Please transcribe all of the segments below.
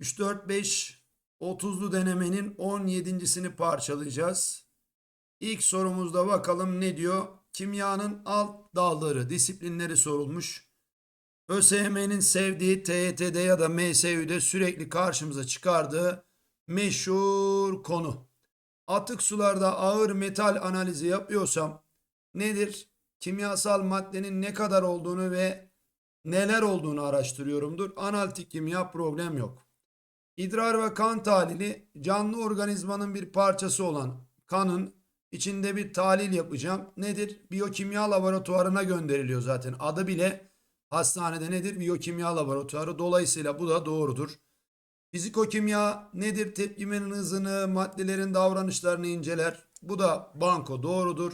3, 4, 5, 30'lu denemenin 17.sini parçalayacağız. İlk sorumuzda bakalım ne diyor? Kimyanın alt dalları, disiplinleri sorulmuş. ÖSYM'nin sevdiği TYT'de ya da MSÜ'de sürekli karşımıza çıkardığı meşhur konu. Atık sularda ağır metal analizi yapıyorsam nedir? Kimyasal maddenin ne kadar olduğunu ve neler olduğunu araştırıyorumdur. Analitik kimya problem yok. İdrar ve kan tahlili canlı organizmanın bir parçası olan kanın içinde bir tahlil yapacağım. Nedir? Biyokimya laboratuvarına gönderiliyor zaten. Adı bile hastanede nedir? Biyokimya laboratuvarı. Dolayısıyla bu da doğrudur. Fizikokimya nedir? Tepkimenin hızını, maddelerin davranışlarını inceler. Bu da banko doğrudur.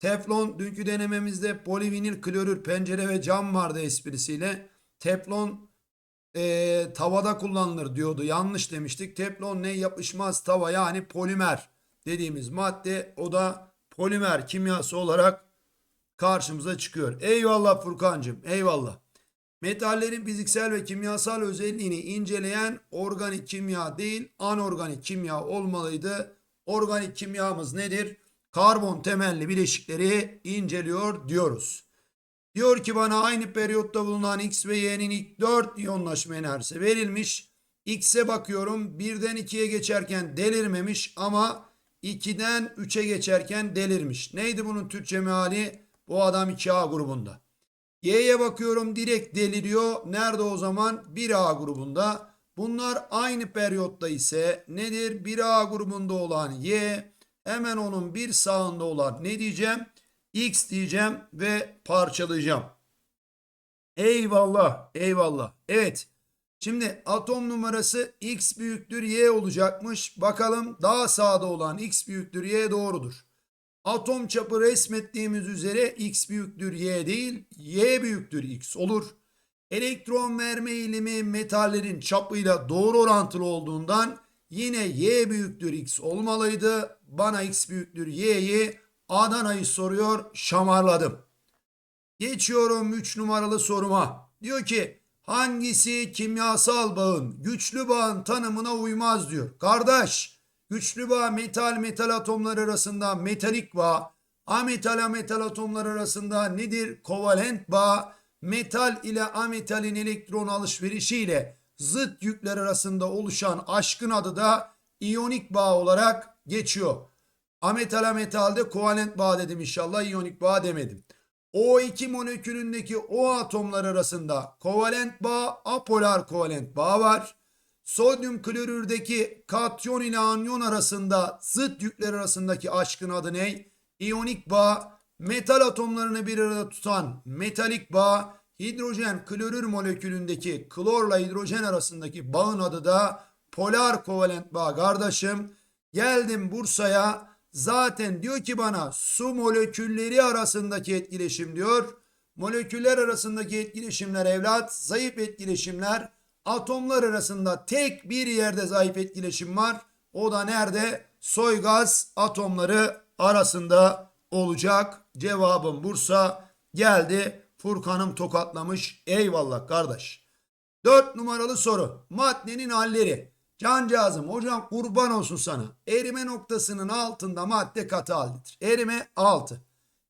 Teflon dünkü denememizde polivinil klorür pencere ve cam vardı esprisiyle. Teflon eee, tavada kullanılır diyordu. Yanlış demiştik. Teflon ne yapışmaz tava yani polimer dediğimiz madde o da polimer kimyası olarak karşımıza çıkıyor. Eyvallah Furkancığım eyvallah. Metallerin fiziksel ve kimyasal özelliğini inceleyen organik kimya değil anorganik kimya olmalıydı. Organik kimyamız nedir? Karbon temelli bileşikleri inceliyor diyoruz. Diyor ki bana aynı periyotta bulunan X ve Y'nin ilk 4 iyonlaşma enerjisi verilmiş. X'e bakıyorum birden 2'ye geçerken delirmemiş ama 2'den 3'e geçerken delirmiş. Neydi bunun Türkçe meali? Bu adam 2A grubunda. Y'ye bakıyorum direkt deliriyor. Nerede o zaman? 1A grubunda. Bunlar aynı periyotta ise nedir? 1A grubunda olan Y hemen onun bir sağında olan ne diyeceğim? X diyeceğim ve parçalayacağım. Eyvallah, eyvallah. Evet. Şimdi atom numarası x büyüktür y olacakmış. Bakalım daha sağda olan x büyüktür y doğrudur. Atom çapı resmettiğimiz üzere x büyüktür y değil, y büyüktür x olur. Elektron verme eğilimi metallerin çapıyla doğru orantılı olduğundan yine y büyüktür x olmalıydı. Bana x büyüktür y'yi Adana'yı soruyor şamarladım. Geçiyorum 3 numaralı soruma. Diyor ki hangisi kimyasal bağın güçlü bağın tanımına uymaz diyor. Kardeş güçlü bağ metal metal atomları arasında metalik bağ, ametal ametal atomlar arasında nedir? Kovalent bağ, metal ile ametalin elektron alışverişiyle zıt yükler arasında oluşan aşkın adı da iyonik bağ olarak geçiyor. Ametala metalde kovalent bağ dedim inşallah iyonik bağ demedim. O2 molekülündeki O atomlar arasında kovalent bağ, apolar kovalent bağ var. Sodyum klorürdeki katyon ile anyon arasında zıt yükler arasındaki aşkın adı ne? İyonik bağ. Metal atomlarını bir arada tutan metalik bağ. Hidrojen klorür molekülündeki klorla hidrojen arasındaki bağın adı da polar kovalent bağ kardeşim. Geldim Bursa'ya zaten diyor ki bana su molekülleri arasındaki etkileşim diyor. Moleküller arasındaki etkileşimler evlat zayıf etkileşimler. Atomlar arasında tek bir yerde zayıf etkileşim var. O da nerede? Soy gaz atomları arasında olacak. Cevabım Bursa geldi. Furkan'ım tokatlamış. Eyvallah kardeş. Dört numaralı soru. Maddenin halleri. Cancağızım hocam kurban olsun sana. Erime noktasının altında madde katı haldedir. Erime 6.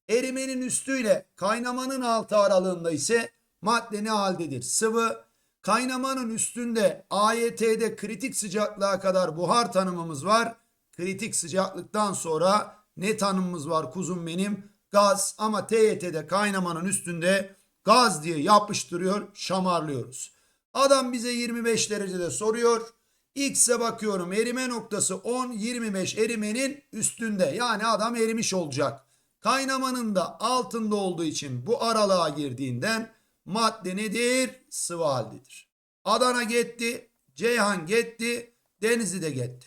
Erimenin üstüyle kaynamanın altı aralığında ise madde ne haldedir? Sıvı. Kaynamanın üstünde AYT'de kritik sıcaklığa kadar buhar tanımımız var. Kritik sıcaklıktan sonra ne tanımımız var kuzum benim? Gaz ama TYT'de kaynamanın üstünde gaz diye yapıştırıyor, şamarlıyoruz. Adam bize 25 derecede soruyor. X'e bakıyorum erime noktası 10 25 erimenin üstünde. Yani adam erimiş olacak. Kaynamanın da altında olduğu için bu aralığa girdiğinden madde nedir? Sıvı haldedir. Adana gitti, Ceyhan gitti, Denizli de gitti.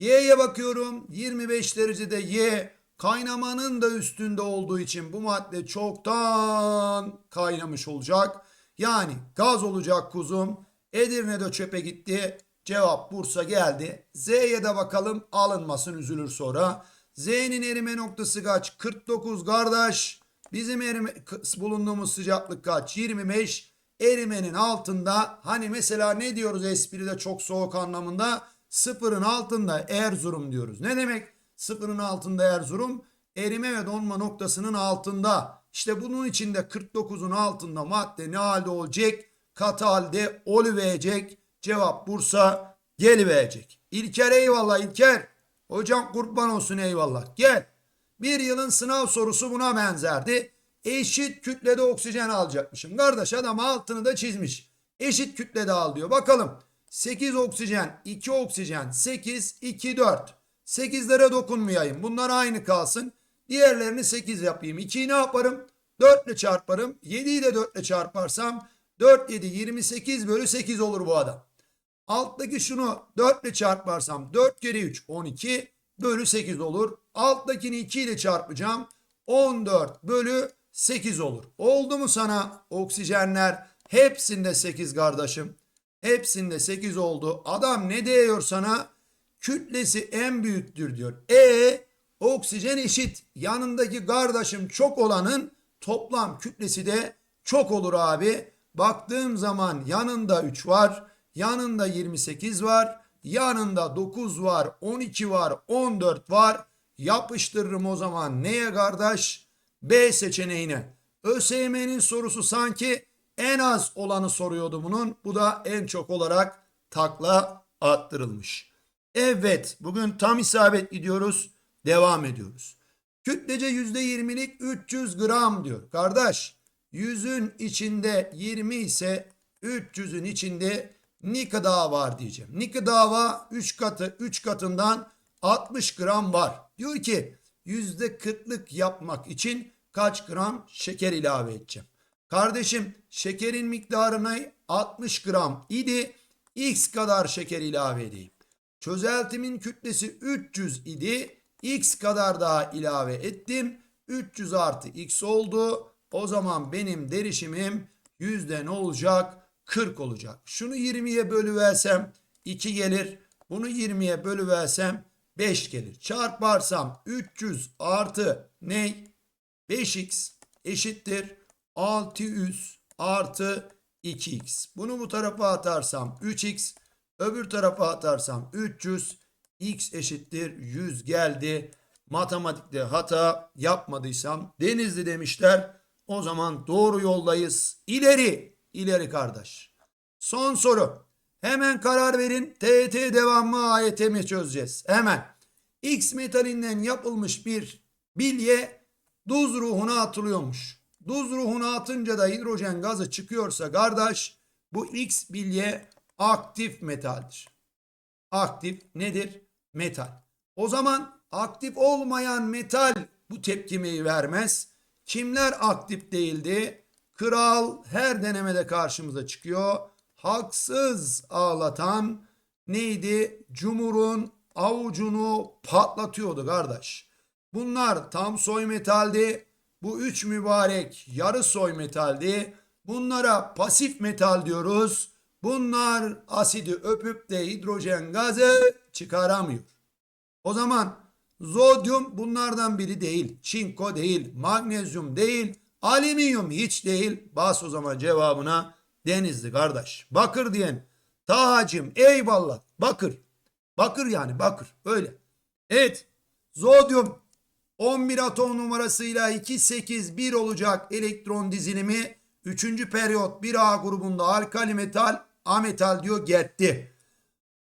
Y'ye bakıyorum 25 derecede Y kaynamanın da üstünde olduğu için bu madde çoktan kaynamış olacak. Yani gaz olacak kuzum. Edirne'de çöpe gitti. Cevap Bursa geldi. Z'ye de bakalım alınmasın üzülür sonra. Z'nin erime noktası kaç? 49 kardeş. Bizim erime bulunduğumuz sıcaklık kaç? 25. erimenin altında hani mesela ne diyoruz espride çok soğuk anlamında sıfırın altında Erzurum diyoruz. Ne demek sıfırın altında Erzurum? Erime ve donma noktasının altında. İşte bunun içinde 49'un altında madde ne halde olacak? Katı halde oluverecek. Cevap Bursa geliverecek. İlker eyvallah İlker. Hocam kurban olsun eyvallah. Gel. Bir yılın sınav sorusu buna benzerdi. Eşit kütlede oksijen alacakmışım. Kardeş adam altını da çizmiş. Eşit kütlede al diyor. Bakalım. 8 oksijen, 2 oksijen, 8, 2, 4. 8'lere dokunmayayım. Bunlar aynı kalsın. Diğerlerini 8 yapayım. 2'yi ne yaparım? 4 ile çarparım. 7'yi de 4 ile çarparsam 4, 7, 28 bölü 8 olur bu adam. Alttaki şunu 4 ile çarparsam 4 kere 3 12 bölü 8 olur. Alttakini 2 ile çarpacağım. 14 bölü 8 olur. Oldu mu sana oksijenler? Hepsinde 8 kardeşim. Hepsinde 8 oldu. Adam ne diyor sana? Kütlesi en büyüktür diyor. E oksijen eşit. Yanındaki kardeşim çok olanın toplam kütlesi de çok olur abi. Baktığım zaman yanında 3 var. Yanında 28 var. Yanında 9 var. 12 var. 14 var. Yapıştırırım o zaman neye kardeş? B seçeneğine. ÖSYM'nin sorusu sanki en az olanı soruyordu bunun. Bu da en çok olarak takla attırılmış. Evet bugün tam isabet gidiyoruz. Devam ediyoruz. Kütlece %20'lik 300 gram diyor. Kardeş 100'ün içinde 20 ise 300'ün içinde ne kadar var diyeceğim. Ne kadar var? 3 katı 3 katından 60 gram var. Diyor ki %40'lık yapmak için kaç gram şeker ilave edeceğim. Kardeşim şekerin miktarına 60 gram idi. X kadar şeker ilave edeyim. Çözeltimin kütlesi 300 idi. X kadar daha ilave ettim. 300 artı X oldu. O zaman benim derişimim yüzde ne olacak? 40 olacak. Şunu 20'ye bölüversem 2 gelir. Bunu 20'ye bölüversem 5 gelir. Çarparsam 300 artı ne? 5x eşittir 600 artı 2x. Bunu bu tarafa atarsam 3x. Öbür tarafa atarsam 300. x eşittir 100 geldi. Matematikte hata yapmadıysam Denizli demişler. O zaman doğru yoldayız. İleri, ileri kardeş. Son soru. Hemen karar verin. TET devamlı AYT mi çözeceğiz? Hemen. X metalinden yapılmış bir bilye Duz ruhuna atılıyormuş. Duz ruhuna atınca da hidrojen gazı çıkıyorsa kardeş bu X bilye aktif metaldir. Aktif nedir? Metal. O zaman aktif olmayan metal bu tepkimeyi vermez. Kimler aktif değildi? Kral her denemede karşımıza çıkıyor. Haksız ağlatan neydi? Cumhur'un avucunu patlatıyordu kardeş. Bunlar tam soy metaldi. Bu üç mübarek yarı soy metaldi. Bunlara pasif metal diyoruz. Bunlar asidi öpüp de hidrojen gazı çıkaramıyor. O zaman zodyum bunlardan biri değil. Çinko değil. Magnezyum değil. Alüminyum hiç değil. Bas o zaman cevabına denizli kardeş. Bakır diyen Tahacım eyvallah. Bakır. Bakır yani bakır. Öyle. Evet. Zodyum 11 atom numarasıyla 281 olacak elektron dizilimi 3. periyot 1A grubunda alkali metal A metal diyor gitti.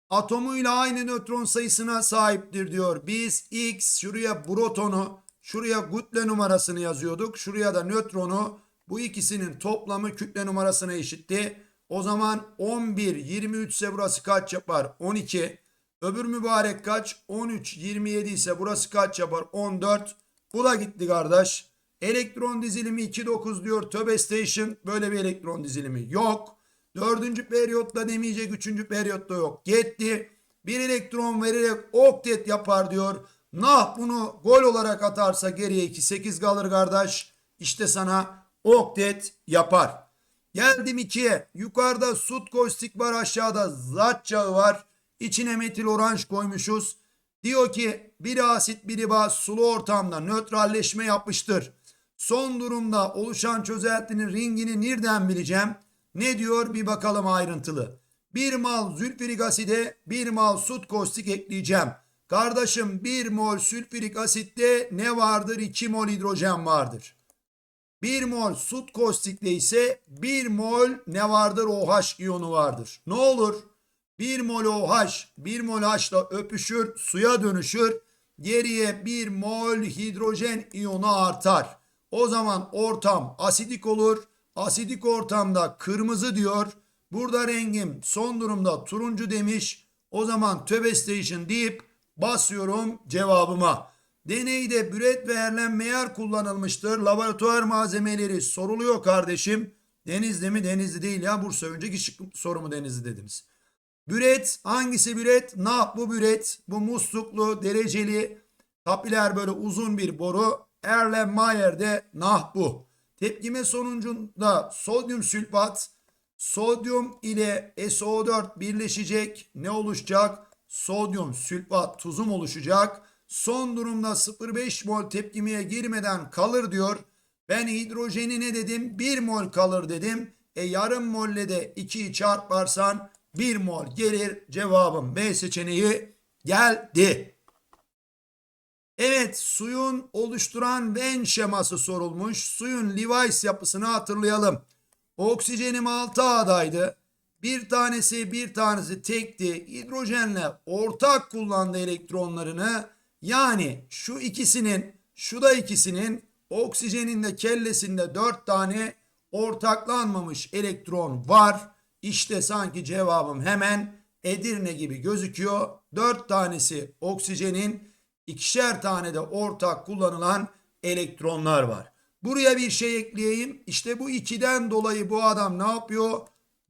Atomuyla aynı nötron sayısına sahiptir diyor. Biz X şuraya protonu şuraya kütle numarasını yazıyorduk. Şuraya da nötronu bu ikisinin toplamı kütle numarasına eşitti. O zaman 11 23 ise burası kaç yapar? 12. Öbür mübarek kaç? 13, 27 ise burası kaç yapar? 14. Bu da gitti kardeş. Elektron dizilimi 2, 9 diyor. Töbe Station böyle bir elektron dizilimi yok. Dördüncü periyotta demeyecek. Üçüncü periyotta yok. Gitti. Bir elektron vererek oktet yapar diyor. Nah bunu gol olarak atarsa geriye 2, 8 kalır kardeş. İşte sana oktet yapar. Geldim 2'ye. Yukarıda sut koystik var aşağıda zat var. İçine metil oranj koymuşuz. Diyor ki biri asit biri baz sulu ortamda nötralleşme yapmıştır. Son durumda oluşan çözeltinin ringini nereden bileceğim? Ne diyor bir bakalım ayrıntılı. Bir mal zülfürik aside bir mal sut kostik ekleyeceğim. Kardeşim bir mol sülfürik asitte ne vardır? 2 mol hidrojen vardır. 1 mol sut kostikle ise 1 mol ne vardır? OH iyonu vardır. Ne olur? 1 mol OH 1 mol H'la öpüşür suya dönüşür. Geriye 1 mol hidrojen iyonu artar. O zaman ortam asidik olur. Asidik ortamda kırmızı diyor. Burada rengim son durumda turuncu demiş. O zaman töbe station deyip basıyorum cevabıma. Deneyde büret ve erlenmeyer kullanılmıştır. Laboratuvar malzemeleri soruluyor kardeşim. Denizli mi? Denizli değil ya. Bursa önceki şık soru mu Denizli dediniz. Büret hangisi büret? Nah bu büret. Bu musluklu, dereceli, kapiler böyle uzun bir boru. Erlenmeyer'de nah bu. Tepkime sonucunda sodyum sülfat sodyum ile SO4 birleşecek. Ne oluşacak? Sodyum sülfat tuzum oluşacak. Son durumda 0,5 mol tepkimeye girmeden kalır diyor. Ben hidrojeni ne dedim? 1 mol kalır dedim. E yarım molle de 2'yi çarparsan 1 mol gelir. Cevabım B seçeneği geldi. Evet suyun oluşturan Venn şeması sorulmuş. Suyun Lewis yapısını hatırlayalım. Oksijenim 6A'daydı. Bir tanesi bir tanesi tekti. Hidrojenle ortak kullandı elektronlarını. Yani şu ikisinin şu da ikisinin oksijenin de kellesinde 4 tane ortaklanmamış elektron var. İşte sanki cevabım hemen Edirne gibi gözüküyor. 4 tanesi oksijenin ikişer tane de ortak kullanılan elektronlar var. Buraya bir şey ekleyeyim. İşte bu ikiden dolayı bu adam ne yapıyor?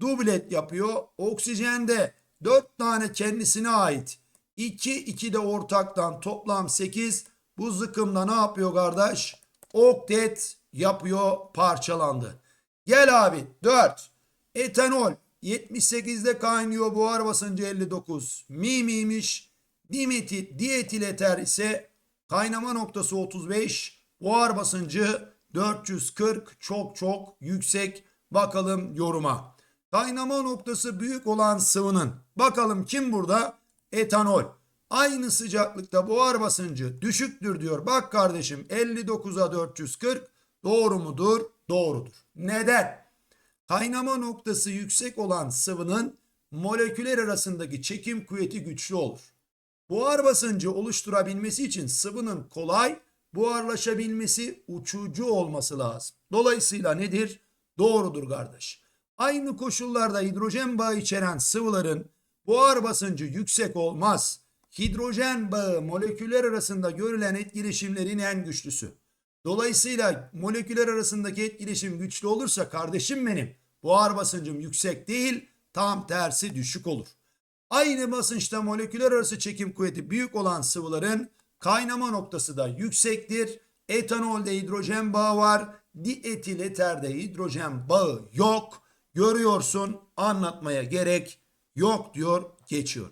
Dublet yapıyor. Oksijende 4 tane kendisine ait. 2 2 de ortaktan toplam 8. Bu zıkımda ne yapıyor kardeş? Oktet yapıyor parçalandı. Gel abi 4. Etanol 78'de kaynıyor buhar basıncı 59. Mi miymiş? Dimetil, dietil eter ise kaynama noktası 35. Buhar basıncı 440 çok çok yüksek. Bakalım yoruma. Kaynama noktası büyük olan sıvının. Bakalım kim burada? Etanol. Aynı sıcaklıkta buhar basıncı düşüktür diyor. Bak kardeşim 59'a 440 doğru mudur? Doğrudur. Neden? Kaynama noktası yüksek olan sıvının moleküler arasındaki çekim kuvveti güçlü olur. Buhar basıncı oluşturabilmesi için sıvının kolay buharlaşabilmesi uçucu olması lazım. Dolayısıyla nedir? Doğrudur kardeş. Aynı koşullarda hidrojen bağı içeren sıvıların buhar basıncı yüksek olmaz. Hidrojen bağı moleküller arasında görülen etkileşimlerin en güçlüsü. Dolayısıyla moleküller arasındaki etkileşim güçlü olursa kardeşim benim buhar basıncım yüksek değil tam tersi düşük olur. Aynı basınçta moleküler arası çekim kuvveti büyük olan sıvıların kaynama noktası da yüksektir. Etanolde hidrojen bağı var. Dietil eterde hidrojen bağı yok. Görüyorsun anlatmaya gerek yok diyor geçiyor.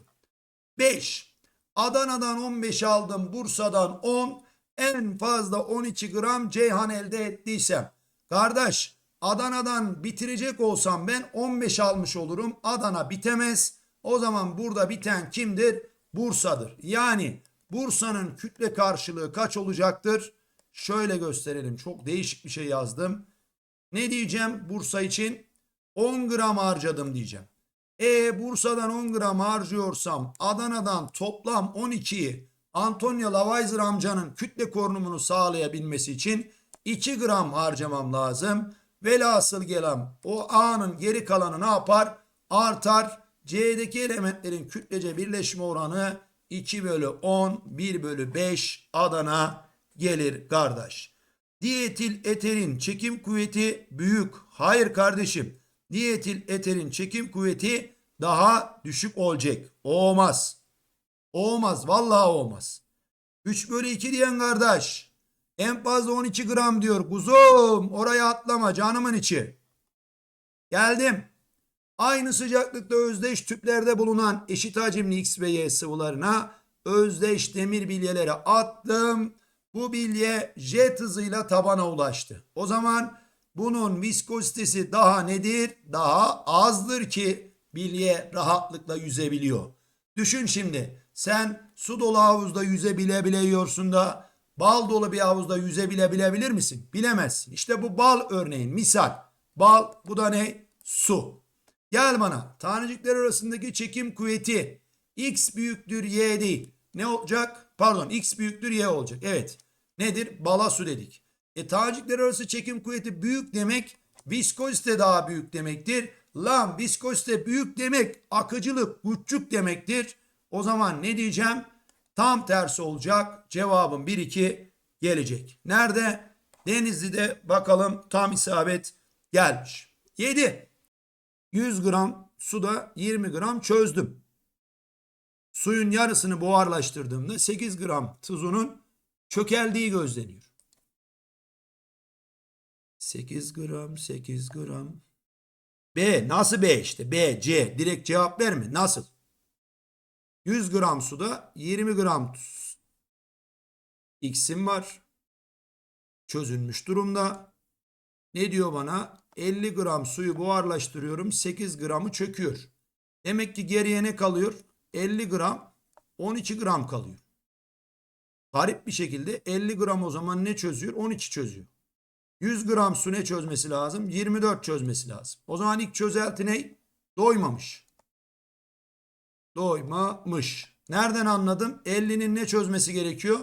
5. Adana'dan 15 aldım Bursa'dan 10 en fazla 12 gram ceyhan elde ettiysem. Kardeş Adana'dan bitirecek olsam ben 15 almış olurum. Adana bitemez. O zaman burada biten kimdir? Bursa'dır. Yani Bursa'nın kütle karşılığı kaç olacaktır? Şöyle gösterelim. Çok değişik bir şey yazdım. Ne diyeceğim Bursa için? 10 gram harcadım diyeceğim. E Bursa'dan 10 gram harcıyorsam Adana'dan toplam 12'yi Antonio Lavaizer amcanın kütle korunumunu sağlayabilmesi için 2 gram harcamam lazım. Velhasıl gelen o A'nın geri kalanı ne yapar? Artar. C'deki elementlerin kütlece birleşme oranı 2 bölü 10, 1 bölü 5 Adana gelir kardeş. Diyetil eterin çekim kuvveti büyük. Hayır kardeşim. Diyetil eterin çekim kuvveti daha düşük olacak. Olmaz. Olmaz. Vallahi olmaz. 3 bölü 2 diyen kardeş. En fazla 12 gram diyor. Kuzum oraya atlama canımın içi. Geldim. Aynı sıcaklıkta özdeş tüplerde bulunan eşit hacimli X ve Y sıvılarına özdeş demir bilyelere attım. Bu bilye jet hızıyla tabana ulaştı. O zaman bunun viskozitesi daha nedir? Daha azdır ki bilye rahatlıkla yüzebiliyor. Düşün şimdi sen su dolu havuzda yüzebilebiliyorsun da bal dolu bir havuzda yüzebilebilebilir misin? Bilemezsin. İşte bu bal örneğin misal. Bal bu da ne? Su. Gel bana tanecikler arasındaki çekim kuvveti x büyüktür y değil. Ne olacak? Pardon x büyüktür y olacak. Evet. Nedir? Bala su dedik. E tanecikler arası çekim kuvveti büyük demek viskozite daha büyük demektir. Lan viskozite büyük demek akıcılık küçük demektir. O zaman ne diyeceğim? Tam tersi olacak. Cevabım 1-2 gelecek. Nerede? Denizli'de bakalım tam isabet gelmiş. 7. 100 gram suda 20 gram çözdüm. Suyun yarısını buharlaştırdığımda 8 gram tuzunun çökeldiği gözleniyor. 8 gram, 8 gram. B nasıl B işte? B, C. Direkt cevap verme. Nasıl? 100 gram suda 20 gram tuz. X'im var. Çözülmüş durumda. Ne diyor bana? 50 gram suyu buharlaştırıyorum. 8 gramı çöküyor. Demek ki geriye ne kalıyor? 50 gram 12 gram kalıyor. Garip bir şekilde 50 gram o zaman ne çözüyor? 12 çözüyor. 100 gram su ne çözmesi lazım? 24 çözmesi lazım. O zaman ilk çözelti ne? Doymamış. Doymamış. Nereden anladım? 50'nin ne çözmesi gerekiyor?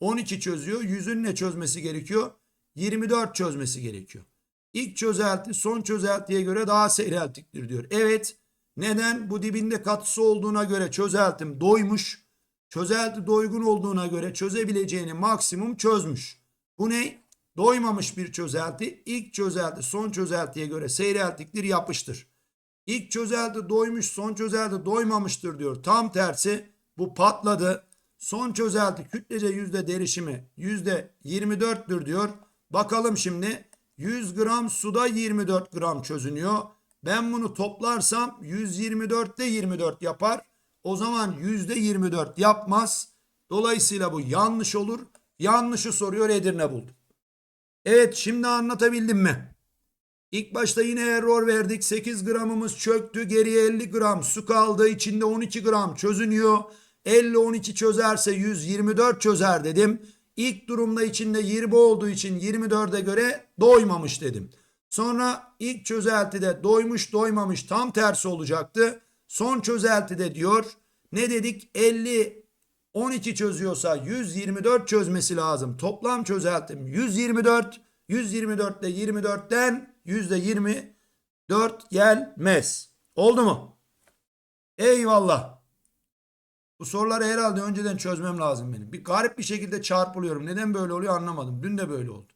12 çözüyor. 100'ün ne çözmesi gerekiyor? 24 çözmesi gerekiyor. İlk çözelti son çözeltiye göre daha seyreltiktir diyor. Evet. Neden? Bu dibinde katısı olduğuna göre çözeltim doymuş. Çözelti doygun olduğuna göre çözebileceğini maksimum çözmüş. Bu ne? Doymamış bir çözelti. İlk çözelti son çözeltiye göre seyreltiktir yapıştır. İlk çözelti doymuş son çözelti doymamıştır diyor. Tam tersi bu patladı. Son çözelti kütlece yüzde derişimi yüzde 24'tür diyor. Bakalım şimdi 100 gram suda 24 gram çözünüyor. Ben bunu toplarsam 124'te 24 yapar. O zaman yüzde 24 yapmaz. Dolayısıyla bu yanlış olur. Yanlışı soruyor Edirne buldum. Evet şimdi anlatabildim mi? İlk başta yine error verdik. 8 gramımız çöktü. Geriye 50 gram su kaldı. İçinde 12 gram çözünüyor. 50 12 çözerse 124 çözer dedim. İlk durumda içinde 20 olduğu için 24'e göre doymamış dedim. Sonra ilk çözeltide doymuş doymamış tam tersi olacaktı. Son çözeltide diyor ne dedik 50 12 çözüyorsa 124 çözmesi lazım. Toplam çözeltim 124. 124 ile 24'ten %24 gelmez. Oldu mu? Eyvallah. Bu soruları herhalde önceden çözmem lazım benim. Bir garip bir şekilde çarpılıyorum. Neden böyle oluyor anlamadım. Dün de böyle oldu.